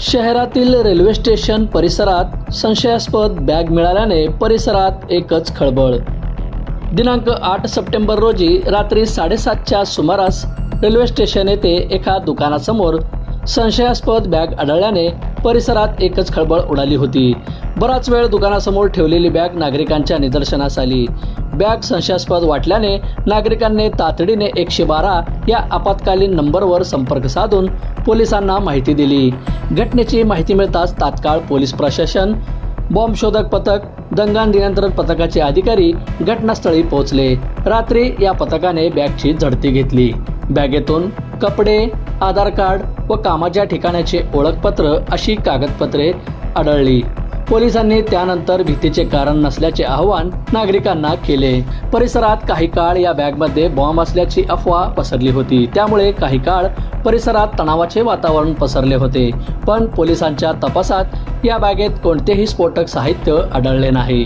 शहरातील railway station परिसरात संशयास्पद बॅग मिळाल्याने परिसरात एकच खळबळ. दिनांक आठ सप्टेंबर रोजी रात्री साडेसातच्या सुमारास रेल्वे स्टेशन येथे एका दुकानासमोर संशयास्पद बॅग आढळल्याने परिसरात एकच खळबळ उडाली होती. बराच वेळ दुकानासमोर ठेवलेली बॅग नागरिकांच्या निदर्शनास आली. बॅग संशयास्पद वाटल्याने नागरिकांनी तातडीने एकशे बारा या आपत्कालीन नंबरवर संपर्क साधून पोलिसांना माहिती दिली. घटनेची माहिती मिळताच तात्काळ पोलीस प्रशासन बॉम्ब शोधक पथक दंगा नियंत्रण पथकाचे अधिकारी घटनास्थळी पोहोचले. रात्री या पथकाने बॅगची झडती घेतली. बॅगेतून कपडे आधार कार्ड व कामाच्या ठिकाणाचे ओळखपत्र अशी कागदपत्रे आढळली. पोलिसांनी त्यानंतर भीतीचे कारण नसल्याचे आवाहन नागरिकांना केले. परिसरात काही काळ या बॅगमध्ये बॉम्ब असल्याची अफवा पसरली होती. त्यामुळे काही काळ परिसरात तणावाचे वातावरण पसरले होते. पण पोलिसांच्या तपासात या बॅगेत कोणतेही स्फोटक साहित्य आढळले नाही.